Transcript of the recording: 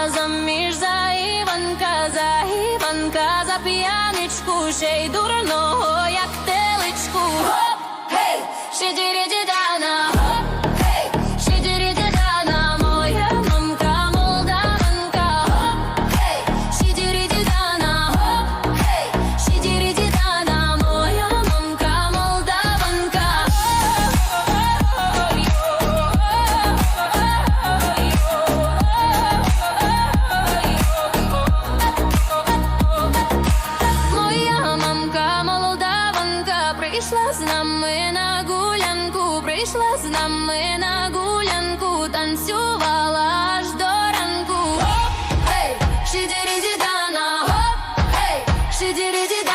Каза Мірза Іван каза, Іван каза п'яничку, ще й дурного, як теличку. Хоп, гей, ще дірі Пришла с нами на гулянку, Пришла с нами на гулянку, танцювала аж до ранку. Хоп, ей, шидерезідана, хоп, ей, шидерезідана.